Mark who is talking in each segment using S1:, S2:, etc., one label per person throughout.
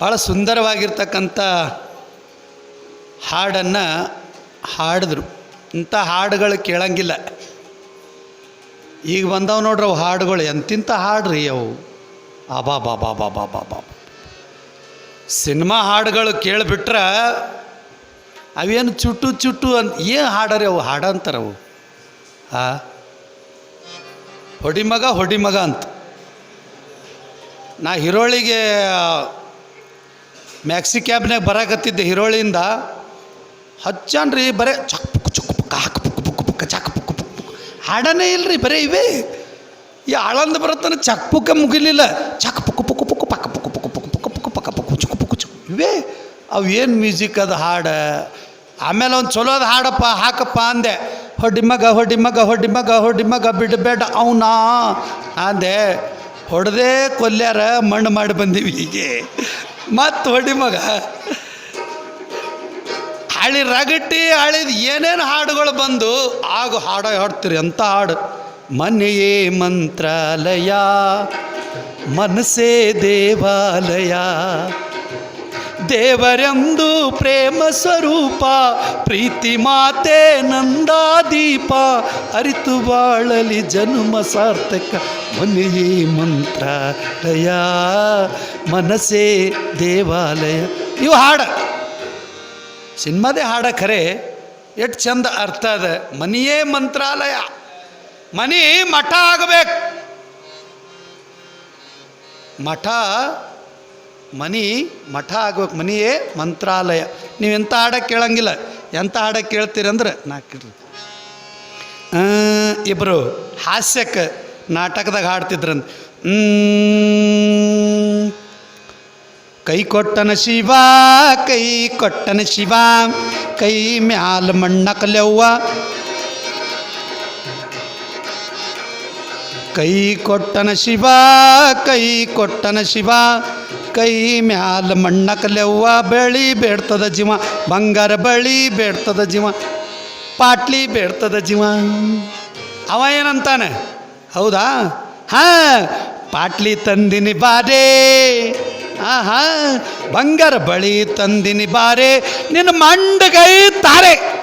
S1: ಭಾಳ ಸುಂದರವಾಗಿರ್ತಕ್ಕಂಥ ಹಾಡನ್ನು ಹಾಡಿದ್ರು. ಇಂಥ ಹಾಡುಗಳು ಕೇಳಂಗಿಲ್ಲ. ಈಗ ಬಂದವು ನೋಡ್ರಿ ಅವು ಹಾಡುಗಳು, ಎಂತಿಂಥ ಹಾಡ್ರಿ ಅವು ಅಬಾ ಬಾ ಬಾ ಬಾ ಬಾ ಬಾ ಬಾ ಸಿನಿಮಾ ಹಾಡುಗಳು ಕೇಳಿಬಿಟ್ರೆ ಅವೇನು ಚುಟ್ಟು ಚುಟ್ಟು ಅಂತ ಏನು ಹಾಡರಿ ಅವು ಹಾಡ ಅಂತಾರೆ ಅವು. ಆ ಹೊಡಿಮಗ ಹೊಡಿಮಗ ಅಂತ ನಾ ಹಿರೋಳಿಗೆ ಮ್ಯಾಕ್ಸಿ ಕ್ಯಾಬ್ನಾಗ ಬರಾಕತ್ತಿದ್ದೆ ಹಿರೋಳಿಯಿಂದ ಹಚ್ಚನ್ರಿ ಬರೇ ಚಕ್ ಪುಕ್ ಚುಕ್ ಪುಕ್ ಹಾಕ್ ಪುಕ್ ಪುಕ್ ಪುಕ್ ಚಕ್ ಪುಕ್ ಪುಕ್ ಪುಕ್ ಹಾಡನೇ ಇಲ್ರಿ ಬರೇ ಇವೇ ಈ ಆಳಂದ ಬರುತ್ತಾನೆ ಚಕ್ ಪುಕ್ಕ ಮುಗಿಲಿಲ್ಲ ಚಕ್ ಪುಕ್ ಪುಕ್ ಪುಕ್ ಪಕ್ಕ ಪುಕ್ ಪುಕ್ ಪುಕ್ ಪುಕ್ ಪುಕ್ ಪಕ್ಕ ಪುಕ್ ಚುಕ್ ಪುಕ್ ಚುಕ್ ಇವೇ ಅವು ಏನು ಮ್ಯೂಸಿಕ್ ಅದು ಹಾಡು ಆಮೇಲೆ ಒಂದು ಚಲೋದು ಹಾಡಪ್ಪ ಹಾಕಪ್ಪ ಅಂದೆ ಹೊಡಿ ಮಗ ಹೊಡಿ ಮಗ ಹೊಡಿ ಮಗ ಹೊಡಿ ಮಗ ಬಿಡಬೇಡ ಅವನಾ ಅಂದೆ ಹೊಡೆದೇ ಕೊಲ್ಯಾರ ಮಣ್ಣು ಮಾಡಿ ಬಂದೀವಿ ಹೀಗೆ ಮತ್ತು ಹೊಡಿ ಮಗ. ಹಳಿ ರಗಟ್ಟಿ ಹಳಿದ ಏನೇನು ಹಾಡುಗಳು ಬಂದು, ಆಗ ಹಾಡ ಹಾಡ್ತೀರಿ ಅಂತ ಹಾಡು. ಮನೆಯೇ ಮಂತ್ರಾಲಯ ಮನಸೇ ದೇವಾಲಯ ದೇವರೆಂದು ಪ್ರೇಮ ಸ್ವರೂಪ, ಪ್ರೀತಿ ಮಾತೆ ನಂದಾದೀಪ, ಅರಿತು ಬಾಳಲಿ ಜನುಮ ಸಾರ್ಥಕ ಮನೆಯೇ ಮಂತ್ರಾಲಯ ಮನಸ್ಸೇ ದೇವಾಲಯ. ಇವು ಹಾಡ. ಸಿನಿಮಾದೇ ಹಾಡ ಖರೆ, ಎಷ್ಟು ಚಂದ ಅರ್ಥ ಅದ. ಮನೆಯೇ ಮಂತ್ರಾಲಯ. ಮನಿ ಮಠ ಆಗಬೇಕು. ಮಠ ಮನಿ ಮಠ ಆಗ್ಬೇಕು, ಮನಿಯೇ ಮಂತ್ರಾಲಯ. ನೀವು ಎಂಥ ಹಾಡ ಕೇಳಂಗಿಲ್ಲ. ಎಂಥ ಹಾಡ ಕೇಳ್ತೀರಂದ್ರೆ ನಾ ಕೇಳ್ರಿ ಇಬ್ಬರು ಹಾಸ್ಯಕ್ಕೆ ನಾಟಕದಾಗ ಹಾಡ್ತಿದ್ರಂತ. ಕೈ ಕೊಟ್ಟನ ಶಿವ, ಕೈ ಕೊಟ್ಟನ ಶಿವ, ಕೈ ಮ್ಯಾಲ ಮಣ್ಣಕಲೆವ್ವ ಕೈ ಕೊಟ್ಟನ ಶಿವ, ಕೈ ಕೊಟ್ಟನ ಶಿವ. ಕೈ ಮ್ಯಾಲ ಮಣ್ಣಕಲೆವ್ವ ಬೆಳಿ ಬೇಡ್ತದ ಜೀವ, ಬಂಗಾರ ಬಳಿ ಬೇಡ್ತದ ಜೀವ, ಪಾಟ್ಲಿ ಬೇಡ್ತದ ಜೀವ. ಅವ ಏನಂತಾನೆ? ಹೌದಾ? ಹಾ, ಪಾಟ್ಲಿ ತಂದಿನಿ ಬಾರೆ. ಆಹಾ, ಬಂಗಾರ ಬಳಿ ತಂದಿನಿ ಬಾರೆ. ನಿನ್ನ ಮಂಡಗೈ ತಾರೆ.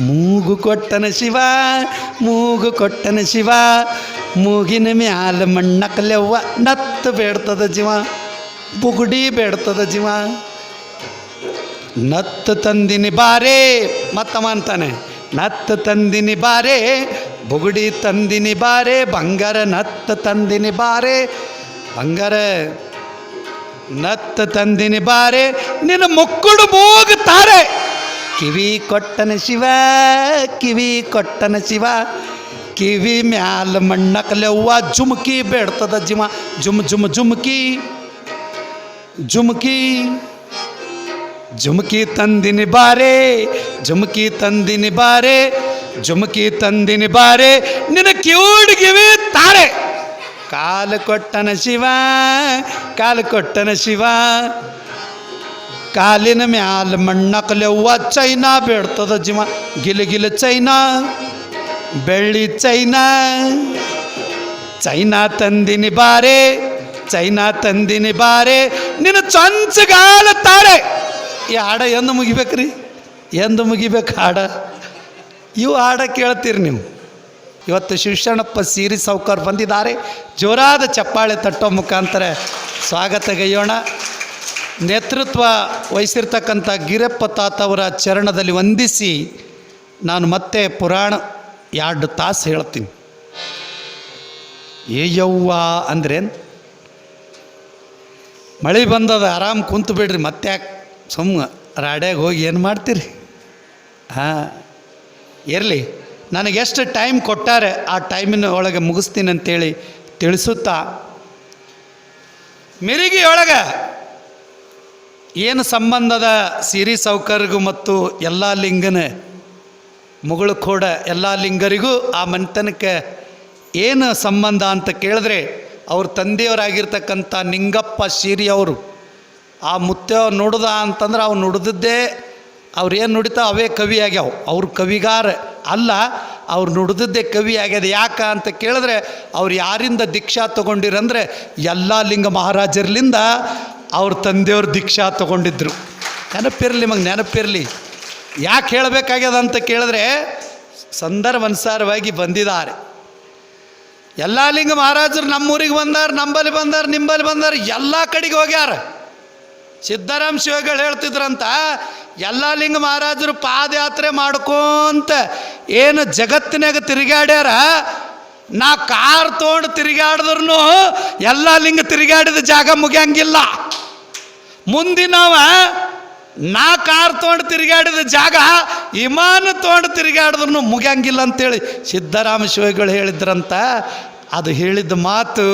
S1: ಮೂಗು ಕೊಟ್ಟನ ಶಿವ, ಮೂಗು ಕೊಟ್ಟನ ಶಿವ. ಮೂಗಿನ ಮ್ಯಾಲ ಮಣ್ಣಕಲೆವ್ವ ನತ್ತು ಬೇಡ್ತದ ಜೀವ, ಬುಗುಡಿ ಬೇಡ್ತದ ಜೀವ. ನತ್ತು ತಂದಿನಿ ಬಾರೆ ಮತ್ತವ ಅಂತಾನೆ, ನತ್ತು ತಂದಿನಿ ಬಾರೆ, ಬುಗುಡಿ ತಂದಿನಿ ಬಾರೆ, ಬಂಗಾರ ನತ್ತು ತಂದಿನಿ ಬಾರೆ. ಬಂಗಾರ ನತ್ತು ತಂದಿನಿ ಬಾರೆ, ನಿನ್ನ ಮುಕ್ಕುಡು ಮೂಗುತ್ತಾರೆ. ಕಿವಿ ಕೊಟ್ಟನ ಶಿವ, ಕಿವಿ ಕೊಟ್ಟನ ಶಿವ. ಕಿವಿ ಮ್ಯಾಲ ಮಣ್ಣಕಲೆವ್ವ ಜುಮ್ಕಿ ಬೇಡ್ತದ ಜಿಮ. ಜುಮ್ ಜುಮ್, ಜುಮ್ಕಿ. ಜುಮ್ಕಿ. ಜುಮ್ಕಿ ತಂದಿನಿ ಬಾರೆ, ಜುಮ್ಕಿ ತಂದಿನಿ ಬಾರೆ, ಜುಮ್ಕಿ ತಂದಿನಿ ಬಾರೆ. ನಿನ್ನ ಕಿವುಡ್ಗಿವಿ ತಾರೆ. ಕಾಲು ಕೊಟ್ಟನ ಶಿವ, ಕಾಲು ಕೊಟ್ಟನ ಶಿವ. ಕಾಲಿನ ಮ್ಯಾಲ ಮಣ್ಣಕಲೆವ್ವ ಚೈನಾ ಬೇಡ್ತದ ಜೀವ. ಗಿಲ್ ಗಿಲ್ ಚೈನಾ, ಬೆಳ್ಳಿ ಚೈನಾ. ಚೈನಾ ತಂದಿನಿ ಬಾರೆ, ಚೈನಾ ತಂದಿನಿ ಬಾರೆ, ನಿನ್ನ ಚಂಚಗಾಲ ತಾರೆ ಈ ಹಾಡ ಎಂದು ಮುಗಿಬೇಕ್ರಿ, ಎಂದು ಮುಗಿಬೇಕು ಹಾಡ. ಇವು ಹಾಡ ಕೇಳ್ತೀರಿ ನೀವು. ಇವತ್ತು ಶಿವಶರಣಪ್ಪ ಸೀರಿ ಸೌಕರ್ ಬಂದಿದ್ದಾರೆ. ಜೋರಾದ ಚಪ್ಪಾಳೆ ತಟ್ಟೋ ಮುಖಾಂತರ ಸ್ವಾಗತಗೈಯೋಣ ನೇತೃತ್ವ ವಹಿಸಿರ್ತಕ್ಕಂಥ ಗಿರಪ್ಪ ತಾತವರ ಚರಣದಲ್ಲಿ ವಂದಿಸಿ ನಾನು ಮತ್ತೆ ಪುರಾಣ ಎರಡು ತಾಸು ಹೇಳ್ತೀನಿ. ಏ ಯವ್ವ ಅಂದ್ರೇನು ಮಳೆ ಬಂದದ ಆರಾಮ್ ಕುಂತು ಬಿಡ್ರಿ, ಮತ್ತೆ ಸುಮ್ಮ ರಾಡ್ಯಾಗ ಹೋಗಿ ಏನು ಮಾಡ್ತೀರಿ? ಹಾಂ, ಇರಲಿ. ನನಗೆ ಎಷ್ಟು ಟೈಮ್ ಕೊಟ್ಟಾರೆ ಆ ಟೈಮಿನ ಒಳಗೆ ಮುಗಿಸ್ತೀನಿ ಅಂತೇಳಿ ತಿಳಿಸುತ್ತಾ ಮಿರಿಗಿ ಒಳಗೆ ಏನು ಸಂಬಂಧದ ಸಿರಿ ಸೌಕರ್ಗೂ ಮತ್ತು ಎಲ್ಲ ಲಿಂಗನ? ಮುಗಳು ಕೂಡ ಎಲ್ಲ ಲಿಂಗರಿಗೂ ಆ ಮನೆತನಕ್ಕೆ ಏನು ಸಂಬಂಧ ಅಂತ ಕೇಳಿದ್ರೆ ಅವ್ರ ತಂದೆಯವರಾಗಿರ್ತಕ್ಕಂಥ ನಿಂಗಪ್ಪ ಶಿರಿ ಅವರು, ಆ ಮುತ್ತೆ ನುಡ್ದ ಅಂತಂದ್ರೆ ಅವ್ನು ನುಡ್ದಿದ್ದೇ ಅವ್ರು ಏನು ನುಡಿತಾ ಅವೇ ಕವಿ ಆಗ್ಯಾವ ಅವ್ರ ಕವಿಗಾರ ಅಲ್ಲ, ಅವ್ರು ನುಡ್ದಿದ್ದೇ ಕವಿ ಆಗ್ಯದ. ಯಾಕ ಅಂತ ಕೇಳಿದ್ರೆ ಅವ್ರು ಯಾರಿಂದ ದೀಕ್ಷಾ ತಗೊಂಡಿರಂದ್ರೆ ಎಲ್ಲ ಲಿಂಗ ಮಹಾರಾಜರ್ಲಿಂದ ಅವ್ರ ತಂದೆಯವ್ರ ದೀಕ್ಷಾ ತೊಗೊಂಡಿದ್ರು. ನೆನಪಿರಲಿ ನಿಮಗೆ ನೆನಪಿರಲಿ. ಯಾಕೆ ಹೇಳಬೇಕಾಗ್ಯದ ಅಂತ ಕೇಳಿದ್ರೆ ಸಂದರ್ಭಾನುಸಾರವಾಗಿ ಬಂದಿದ್ದಾರೆ. ಎಲ್ಲ ಲಿಂಗ ಮಹಾರಾಜರು ನಮ್ಮೂರಿಗೆ ಬಂದಾರ, ನಂಬಲ್ಲಿ ಬಂದಾರ, ನಿಂಬಲ್ಲಿ ಬಂದಾರ, ಎಲ್ಲ ಕಡೆಗೆ ಹೋಗ್ಯಾರ. ಸಿದ್ದರಾಮ ಶಿವಗಳು ಹೇಳ್ತಿದ್ರಂತ ಎಲ್ಲ ಲಿಂಗ ಮಹಾರಾಜರು ಪಾದಯಾತ್ರೆ ಮಾಡ್ಕೊಂತ ಏನು ಜಗತ್ತಿನಾಗ ತಿರುಗಾಡ್ಯಾರ ನಾ ಕಾರ್ ತೊಗೊಂಡು ತಿರುಗಾಡಿದ್ರು ಎಲ್ಲ ಲಿಂಗ ತಿರುಗಾಡಿದ ಜಾಗ ಮುಗಿಯಂಗಿಲ್ಲ. ಮುಂದಿನವ ನಾ ಕಾರ್ ತೊಗೊಂಡು ತಿರುಗಾಡಿದ ಜಾಗ, ವಿಮಾನ ತೊಗೊಂಡು ತಿರುಗಾಡಿದ್ರು ಮುಗಿಯಂಗಿಲ್ಲ ಅಂತೇಳಿ ಸಿದ್ದರಾಮ ಶಿವಗಳು ಹೇಳಿದ್ರಂತ. ಅದು ಹೇಳಿದ ಮಾತು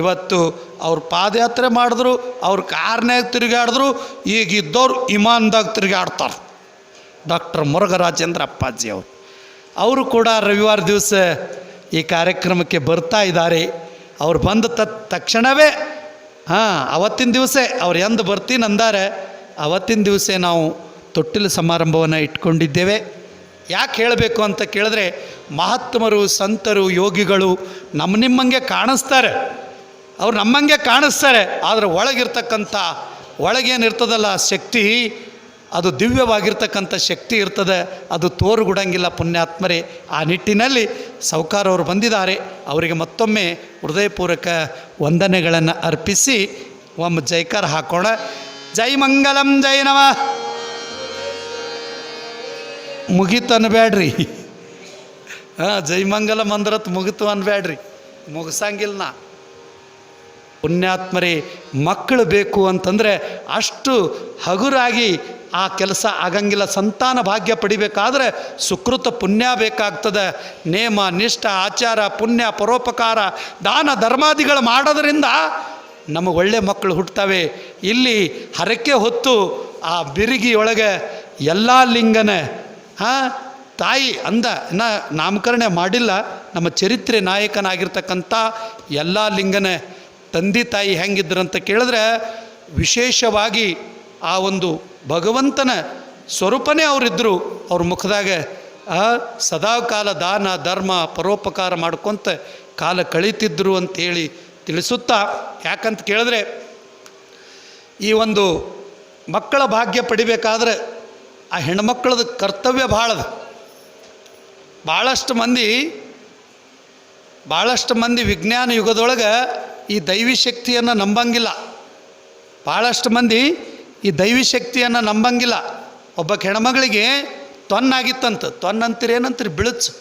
S1: ಇವತ್ತು ಅವ್ರು ಪಾದಯಾತ್ರೆ ಮಾಡಿದ್ರು, ಅವ್ರ ಕಾರ್ನ್ಯಾಗ ತಿರುಗಾಡಿದ್ರು ಈಗ ಇದ್ದವ್ರು ವಿಮಾನದಾಗ ತಿರುಗಾಡ್ತಾರೆ ಡಾಕ್ಟರ್ ಮುರುಘರಾಜೇಂದ್ರ ಅಪ್ಪಾಜಿ ಅವರು. ಅವರು ಕೂಡ ರವಿವಾರ ದಿವಸ ಈ ಕಾರ್ಯಕ್ರಮಕ್ಕೆ ಬರ್ತಾ ಇದ್ದಾರೆ. ಅವ್ರು ಬಂದ ತಕ್ಷಣವೇ ಹಾಂ, ಅವತ್ತಿನ ದಿವಸ ಅವ್ರು ಎಂದು ಬರ್ತೀನಿ ಅಂದಾರೆ. ಅವತ್ತಿನ ದಿವಸ ನಾವು ತೊಟ್ಟಿಲು ಸಮಾರಂಭವನ್ನು ಇಟ್ಕೊಂಡಿದ್ದೇವೆ. ಯಾಕೆ ಹೇಳಬೇಕು ಅಂತ ಕೇಳಿದ್ರೆ, ಮಹಾತ್ಮರು, ಸಂತರು, ಯೋಗಿಗಳು ನಮ್ಮ ನಿಮ್ಮಂಗೆ ಕಾಣಿಸ್ತಾರೆ. ಅವ್ರು ನಮ್ಮಂಗೆ ಕಾಣಿಸ್ತಾರೆ. ಆದರೆ ಒಳಗಿರ್ತಕ್ಕಂಥ, ಒಳಗೇನಿರ್ತದಲ್ಲ ಶಕ್ತಿ ಅದು ದಿವ್ಯವಾಗಿರ್ತಕ್ಕಂಥ ಶಕ್ತಿ ಇರ್ತದೆ, ಅದು ತೋರುಗುಡಂಗಿಲ್ಲ ಪುಣ್ಯಾತ್ಮರೇ. ಆ ನಿಟ್ಟಿನಲ್ಲಿ ಸೌಕಾರ ಅವರು ಬಂದಿದ್ದಾರೆ. ಅವರಿಗೆ ಮತ್ತೊಮ್ಮೆ ಹೃದಯಪೂರ್ವಕ ವಂದನೆಗಳನ್ನು ಅರ್ಪಿಸಿ ಒಮ್ಮೆ ಜೈಕಾರ ಹಾಕೋಣ. ಜೈ ಮಂಗಲಂ, ಜೈ ನಮ. ಮುಗೀತು ಅನ್ಬೇಡ್ರಿ ಹಾಂ, ಜೈ ಮಂಗಲ ಅಂದ್ರತ್ ಮುಗಿತು ಅನ್ಬೇಡ್ರಿ ಮುಗಿಸಂಗಿಲ್ಲ ನಾ ಪುಣ್ಯಾತ್ಮರೇ, ಮಕ್ಕಳು ಬೇಕು ಅಂತಂದರೆ ಅಷ್ಟು ಹಗುರಾಗಿ ಆ ಕೆಲಸ ಆಗಂಗಿಲ್ಲ, ಸಂತಾನ ಭಾಗ್ಯ ಪಡಿಬೇಕಾದ್ರೆ ಸುಕೃತ ಪುಣ್ಯ ಬೇಕಾಗ್ತದೆ. ನೇಮ, ನಿಷ್ಠ, ಆಚಾರ, ಪುಣ್ಯ, ಪರೋಪಕಾರ, ದಾನ, ಧರ್ಮಾದಿಗಳು ಮಾಡೋದರಿಂದ ನಮಗೆ ಒಳ್ಳೆ ಮಕ್ಕಳು ಹುಟ್ಟುತ್ತವೆ ಇಲ್ಲಿ ಹರಕೆ ಹೊತ್ತು ಆ ಬಿರಿಗಿಯೊಳಗೆ ಎಲ್ಲ ಲಿಂಗನ, ಹಾಂ, ತಾಯಿ ಅಂದ ನಾಮಕರಣೆ ನಾಮಕರಣ ಮಾಡಿಲ್ಲ, ನಮ್ಮ ಚರಿತ್ರೆ ನಾಯಕನಾಗಿರ್ತಕ್ಕಂಥ ಎಲ್ಲ ಲಿಂಗನ, ತಂದೆ ತಾಯಿ ಹೆಂಗಿದ್ರಂತ ಕೇಳಿದ್ರೆ ವಿಶೇಷವಾಗಿ ಆ ಒಂದು ಭಗವಂತನ ಸ್ವರೂಪನೇ ಅವರಿದ್ದರು ಅವ್ರ ಮುಖದಾಗ, ಆ ಸದಾಕಾಲ ದಾನ, ಧರ್ಮ, ಪರೋಪಕಾರ ಮಾಡ್ಕೊತ ಕಾಲ ಕಳೀತಿದ್ರು ಅಂತೇಳಿ ತಿಳಿಸುತ್ತಾ, ಯಾಕಂತ ಕೇಳಿದ್ರೆ, ಈ ಒಂದು ಮಕ್ಕಳ ಭಾಗ್ಯ ಪಡಿಬೇಕಾದ್ರೆ ಆ ಹೆಣ್ಮಕ್ಳದ ಕರ್ತವ್ಯ ಭಾಳದ. ಭಾಳಷ್ಟು ಮಂದಿ ಭಾಳಷ್ಟು ಮಂದಿ ವಿಜ್ಞಾನ ಯುಗದೊಳಗೆ ಈ ದೈವಿ ಶಕ್ತಿಯನ್ನು ನಂಬಂಗಿಲ್ಲ. ಭಾಳಷ್ಟು ಮಂದಿ ಈ ದೈವಿ ಶಕ್ತಿಯನ್ನು ನಂಬಂಗಿಲ್ಲ. ಒಬ್ಬ ಕೆಣಮಗಳಿಗೆ ತೊನ್ನಾಗಿತ್ತಂತ. ತೊನ್ನಂತೀರಿ ಏನಂತೀರಿ? ಬಿಳುಚು.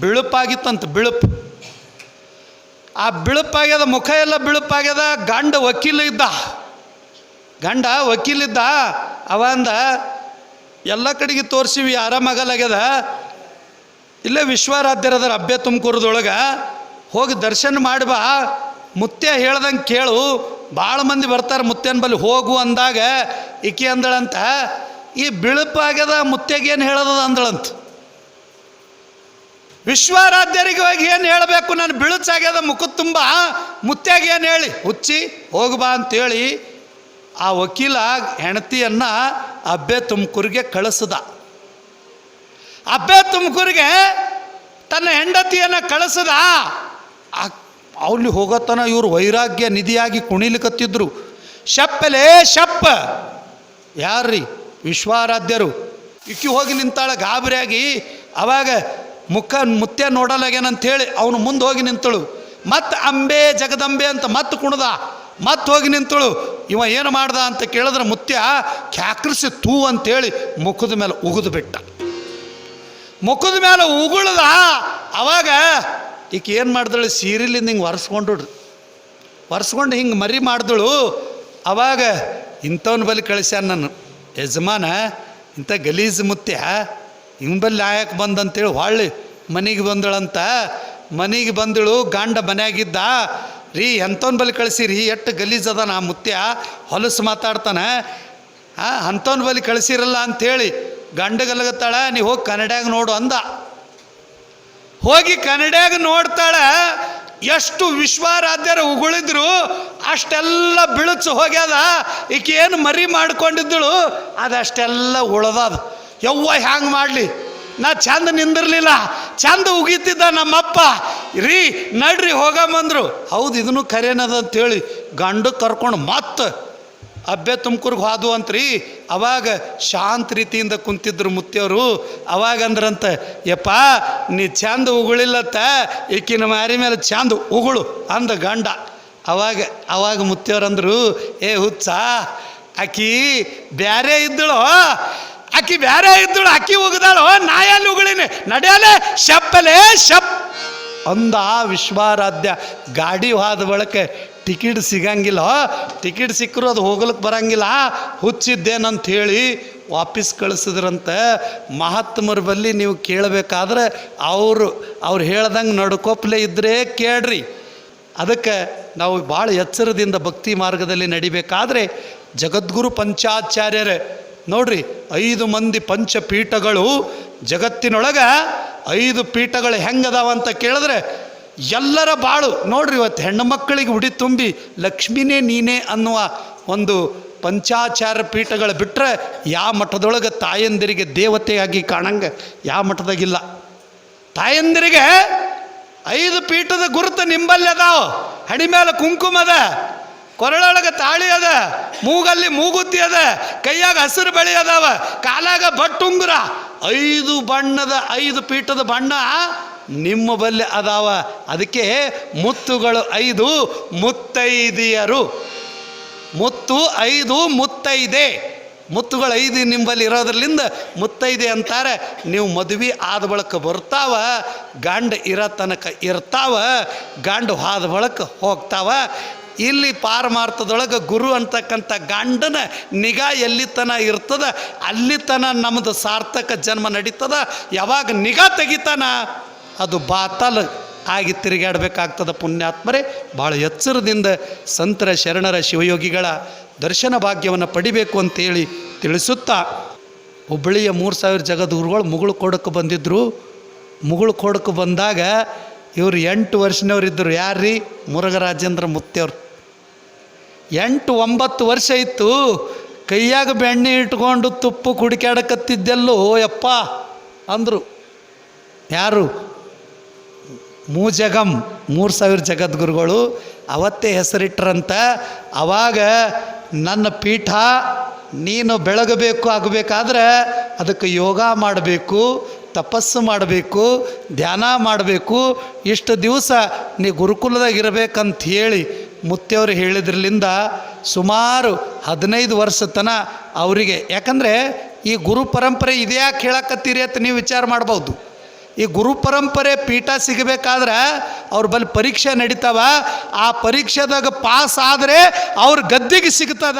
S1: ಬಿಳುಪಾಗಿತ್ತಂತ. ಬಿಳುಪು. ಆ ಬಿಳುಪಾಗ್ಯದ, ಮುಖ ಎಲ್ಲ ಬಿಳುಪಾಗ್ಯದ, ಗಂಡ ವಕೀಲ ಇದ್ದ ಗಂಡ ವಕೀಲಿದ್ದ. ಅವ ಅಂದ, ಎಲ್ಲ ಕಡೆಗೆ ತೋರಿಸಿವಿ ಆರಾಮಾಗಲಾಗ್ಯದ ಇಲ್ಲೇ ವಿಶ್ವಾರಾಧ್ಯರದ ಅಭ್ಯ ತುಮಕೂರದೊಳಗೆ ಹೋಗಿ ದರ್ಶನ ಮಾಡಿ ಬಾ. ಮುತ್ಯ ಹೇಳ್ದಂಗೆ ಕೇಳು. ಭಾಳ ಮಂದಿ ಬರ್ತಾರೆ ಮುತ್ತೇನ ಬಲ್ಲಿ, ಹೋಗು ಅಂದಾಗ ಈಕೆ ಅಂದಳಂತ, ಈ ಬಿಳುಪಾಗ್ಯದ ಮುತ್ತೆಗೇನು ಹೇಳೋದದ ಅಂದಳಂತ. ವಿಶ್ವಾರಾಧ್ಯರಿಗೆ ಹೋಗಿ ಏನು ಹೇಳಬೇಕು? ನಾನು ಬಿಳುಚಾಗ್ಯದ ಮುಖ ತುಂಬ ಮುತ್ತೆಗೆ ಏನು ಹೇಳಿ? ಹುಚ್ಚಿ, ಹೋಗು ಬಾ ಅಂತೇಳಿ ಆ ವಕೀಲ ಹೆಂಡತಿಯನ್ನು ಅಬ್ಬೆ ತುಮಕೂರಿಗೆ ಕಳಿಸ್ದ. ಅಬ್ಬೆ ತುಮಕೂರಿಗೆ ತನ್ನ ಹೆಂಡತಿಯನ್ನು ಕಳಿಸ್ದ. ಅಲ್ಲಿ ಹೋಗೋತನ ಇವರು ವೈರಾಗ್ಯ ನಿಧಿಯಾಗಿ ಕುಣಿಲಿಕತ್ತಿದ್ರು. ಶಪ್ಪಲೇ, ಶಪ್ಪ. ಯಾರ್ರಿ? ವಿಶ್ವಾರಾಧ್ಯರು. ಇಕ್ಕಿ ಹೋಗಿ ನಿಂತಾಳೆ ಗಾಬರಿಯಾಗಿ. ಅವಾಗ ಮುಖ ಮುತ್ಯ ನೋಡಲಾಗ್ಯಾನಂಥೇಳಿ ಅವನು ಮುಂದೆ ಹೋಗಿ ನಿಂತಳು. ಮತ್ತೆ ಅಂಬೆ, ಜಗದಂಬೆ ಅಂತ ಮತ್ತೆ ಕುಣದ. ಮತ್ತೆ ಹೋಗಿ ನಿಂತಳು. ಇವ ಏನು ಮಾಡ್ದ ಅಂತ ಕೇಳಿದ್ರೆ ಮುತ್ಯ ಕ್ಯಾಕ್ರಿಸಿ ತೂ ಅಂತೇಳಿ ಮುಖದ ಮೇಲೆ ಉಗಿದು ಬಿಟ್ಟ ಮುಖದ ಮೇಲೆ ಉಗುಳ್ದ. ಅವಾಗ ಈಕೆ ಏನು ಮಾಡಿದಳು? ಸೀರೆಲಿಂದ ಹಿಂಗೆ ಒರೆಸ್ಕೊಂಡು ಒರೆಸ್ಕೊಂಡು ಹಿಂಗೆ ಮರಿ ಮಾಡಿದಳು. ಅವಾಗ ಇಂಥವನ ಬಲಿ ಕಳಿಸ್ಯಾನ ನಾನು. ಯಜಮಾನ, ಇಂಥ ಗಲೀಜು ಮುತ್ಯ ಹಿಂಗೆ ಬಲ್ಲಿ ಆಯಕ್ಕೆ ಬಂದಂತೇಳಿ ಹೊಳ್ಳಿ, ಮನೆಗೆ ಬಂದಳಂತ. ಮನೆಗೆ ಬಂದಳು, ಗಂಡ ಮನೆಯಾಗಿದ್ದ. ರೀ, ಎಂಥವನ ಬಲಿ ಕಳಿಸಿರಿ? ಎಷ್ಟು ಗಲೀಜ್ ನಾ ಮುತ್ಯ ಹೊಲಸು ಮಾತಾಡ್ತಾನೆ. ಹಾಂ ಅಂಥವನ ಬಳಿ ಕಳಿಸಿರಲ್ಲ ಅಂಥೇಳಿ ಗಂಡಗಲಗತ್ತಾಳ ನೀ ಹೋಗಿ ಕನ್ನಡ್ಯಾಗ ನೋಡು ಅಂದ. ಹೋಗಿ ಕನ್ನಡ್ಯಾಗ ನೋಡ್ತಾಳೆ, ಎಷ್ಟು ವಿಶ್ವಾರಾಧ್ಯರ ಉಗುಳಿದ್ರು ಅಷ್ಟೆಲ್ಲ ಬಿಳುಚು ಹೋಗ್ಯದ. ಈಕೆ ಏನು ಮರಿ ಮಾಡ್ಕೊಂಡಿದ್ದಳು, ಅದಷ್ಟೆಲ್ಲ ಉಳ್ದದ. ಯವ್ವ ಹ್ಯಾಂಗೆ ಮಾಡಲಿ? ನಾ ಚಂದ ನಿಂದಿರ್ಲಿಲ್ಲ. ಚಂದ ಉಗಿತಿದ್ದ ನಮ್ಮಪ್ಪ. ರೀ, ನಡ್ರಿ ಹೋಗಮ್ಮಂದ್ರು ಹೌದು ಇದನ್ನು ಕರೆನದ ಅಂತೇಳಿ ಗಂಡು ಕರ್ಕೊಂಡು ಮತ್ತೆ ಅಬ್ಬೆ ತುಮಕೂರ್ಗೆ ಹೋದು ಅಂತ್ರಿ. ಅವಾಗ ಶಾಂತ ರೀತಿಯಿಂದ ಕುಂತಿದ್ರು ಮುತ್ತಿಯವರು. ಅವಾಗ ಅಂದ್ರಂತ, ಯಪ್ಪ, ನೀ ಚಂದ ಉಗುಳಿಲ್ಲತ್ತ, ಈಕಿನ ಮಾರಿ ಮೇಲೆ ಚಂದ ಉಗುಳು ಅಂದ ಗಂಡ. ಅವಾಗ ಅವಾಗ ಮುತ್ತಿಯವ್ರಂದ್ರು ಏ ಹುಚ್ಚ ಆಕಿ ಬ್ಯಾರೆ ಇದ್ದಳು ಆಕಿ ಬ್ಯಾರೆ ಇದ್ದಳು ಅಕ್ಕಿ ಉಗ್ದಾಳು, ನಾ ಎಲ್ಲಿ ಉಗುಳಿನಿ, ನಡೆಯಲೆ, ಶಪ್ಪಲೆ, ಶಪ್ ಅಂದ ವಿಶ್ವಾರಾಧ್ಯ ಗಾಡಿ ಹೋದ ಬಳಕೆ ಟಿಕೆಟ್ ಸಿಗಂಗಿಲ್ಲ. ಟಿಕೆಟ್ ಸಿಕ್ಕರು ಅದು ಹೋಗ್ಲಿಕ್ಕೆ ಬರಂಗಿಲ್ಲ. ಹುಚ್ಚಿದ್ದೇನಂತ ಹೇಳಿ ವಾಪಸ್ ಕಳಿಸಿದ್ರಂತ. ಮಹಾತ್ಮರ ಬಲ್ಲಿ ನೀವು ಕೇಳಬೇಕಾದ್ರೆ ಅವರು, ಅವ್ರು ಹೇಳ್ದಂಗೆ ನಡ್ಕೊಪ್ಲೆ ಇದ್ದರೆ ಕೇಳ್ರಿ. ಅದಕ್ಕೆ ನಾವು ಭಾಳ ಎಚ್ಚರದಿಂದ ಭಕ್ತಿ ಮಾರ್ಗದಲ್ಲಿ ನಡಿಬೇಕಾದ್ರೆ ಜಗದ್ಗುರು ಪಂಚಾಚಾರ್ಯರೇ, ನೋಡ್ರಿ ಐದು ಮಂದಿ ಪಂಚಪೀಠಗಳು ಜಗತ್ತಿನೊಳಗೆ ಐದು ಪೀಠಗಳು ಹೆಂಗದಾವಂತ ಕೇಳಿದ್ರೆ ಎಲ್ಲರ ಬಾಳು. ನೋಡ್ರಿ ಇವತ್ತು ಹೆಣ್ಣು ಮಕ್ಕಳಿಗೆ ಉಡಿ ತುಂಬಿ ಲಕ್ಷ್ಮಿನೇ ನೀನೇ ಅನ್ನುವ ಒಂದು ಪಂಚಾಚಾರ ಪೀಠಗಳು ಬಿಟ್ಟರೆ ಯಾವ ಮಠದೊಳಗೆ ತಾಯಂದಿರಿಗೆ ದೇವತೆಯಾಗಿ ಕಾಣಂಗೆ? ಯಾವ ಮಠದಾಗಿಲ್ಲ. ತಾಯಂದಿರಿಗೆ ಐದು ಪೀಠದ ಗುರುತು ನಿಂಬಲ್ಲಿ ಅದಾವ. ಹಣಿ ಮೇಲೆ ಕುಂಕುಮ ಅದ. ಕೊರಳೊಳಗೆ ತಾಳಿ ಅದ. ಮೂಗಲ್ಲಿ ಮೂಗುತ್ತಿ ಅದ. ಕೈಯಾಗ ಹಸಿರು ಬೆಳೆ ಅದಾವ. ಕಾಲಾಗ ಬಟ್ಟುಂಗುರ. ಐದು ಬಣ್ಣದ ಐದು ಪೀಠದ ಬಣ್ಣ ನಿಮ್ಮ ಬಲ್ಲಿ ಅದಾವ. ಅದಕ್ಕೆ ಮುತ್ತುಗಳು ಐದು, ಮುತ್ತೈದಿಯರು. ಮುತ್ತು ಐದು, ಮುತ್ತೈದೆ. ಮುತ್ತುಗಳು ಐದು ನಿಂಬಲ್ಲಿ ಇರೋದ್ರಲಿಂದ ಮುತ್ತೈದೆ ಅಂತಾರೆ. ನೀವು ಮದುವೆ ಆದ ಬಳಕ ಬರ್ತಾವ, ಗಂಡ ಇರೋ ತನಕ ಇರ್ತಾವ, ಗಂಡ ಹೋದ ಬಳಿಕ ಹೋಗ್ತಾವ. ಇಲ್ಲಿ ಪಾರಮಾರ್ಥದೊಳಗೆ ಗುರು ಅಂತಕ್ಕಂಥ ಗಂಡನ ನಿಗಾ ಎಲ್ಲಿ ತನ ಇರ್ತದ ಅಲ್ಲಿ ತನ ನಮ್ಮದು ಸಾರ್ಥಕ ಜನ್ಮ ನಡೀತದ. ಯಾವಾಗ ನಿಗಾ ತೆಗಿತಾನ? ಅದು ಬಾತಲ್ ಆಗಿ ತಿರುಗಾಡಬೇಕಾಗ್ತದ ಪುಣ್ಯಾತ್ಮರೇ. ಭಾಳ ಎಚ್ಚರದಿಂದ ಸಂತರ ಶರಣರ ಶಿವಯೋಗಿಗಳ ದರ್ಶನ ಭಾಗ್ಯವನ್ನು ಪಡಿಬೇಕು ಅಂತೇಳಿ ತಿಳಿಸುತ್ತಾ, ಹುಬ್ಬಳ್ಳಿಯ ಮೂರು ಸಾವಿರ ಜಗದ್ಗುರುಗಳು ಮುಗುಳು ಕೊಡಕ್ಕೆ ಬಂದಿದ್ದರು ಮುಗುಳು ಕೊಡಕ್ಕೆ ಬಂದಾಗ ಇವರು ಎಂಟು ವರ್ಷನವರಿದ್ದರು ಯಾರ್ರೀ? ಮುರುಘರಾಜೇಂದ್ರ ಮುತ್ತೆಯವರು ಎಂಟು ಒಂಬತ್ತು ವರ್ಷ ಇತ್ತು. ಕೈಯಾಗ ಬೆಣ್ಣೆ ಇಟ್ಕೊಂಡು ತುಪ್ಪು ಕುಡಿಕಾಡಕತ್ತಿದ್ದೆಲ್ಲೋ ಯಪ್ಪ ಅಂದರು. ಯಾರು? ಮೂಜಗಂ, ಮೂರು ಸಾವಿರ ಜಗದ್ಗುರುಗಳು ಅವತ್ತೇ ಹೆಸರಿಟ್ರಂತ, ಅವಾಗ ನನ್ನ ಪೀಠ ನೀನು ಬೆಳಗಬೇಕು ಆಗಬೇಕಾದ್ರೆ ಅದಕ್ಕೆ ಯೋಗ ಮಾಡಬೇಕು, ತಪಸ್ಸು ಮಾಡಬೇಕು, ಧ್ಯಾನ ಮಾಡಬೇಕು, ಇಷ್ಟು ದಿವಸ ನೀ ಗುರುಕುಲದಾಗ ಇರಬೇಕಂತ ಹೇಳಿ ಮುತ್ತೆಯವರು ಹೇಳಿದ್ರಲಿಂದ ಸುಮಾರು ಹದಿನೈದು ವರ್ಷ ತನ ಅವರಿಗೆ. ಯಾಕಂದರೆ ಈ ಗುರು ಪರಂಪರೆ ಇದ್ಯಾಕೆ ಹೇಳಕತ್ತೀರಿ ಅಂತ ನೀವು ವಿಚಾರ ಮಾಡ್ಬೋದು. ಈ ಗುರು ಪರಂಪರೆ ಪೀಠ ಸಿಗಬೇಕಾದ್ರೆ ಅವ್ರ ಬಲ್ಲಿ ಪರೀಕ್ಷೆ ನಡೀತಾವ. ಆ ಪರೀಕ್ಷೆದಾಗ ಪಾಸ್ ಆದರೆ ಅವ್ರ ಗದ್ದಿಗೆ ಸಿಗ್ತದ.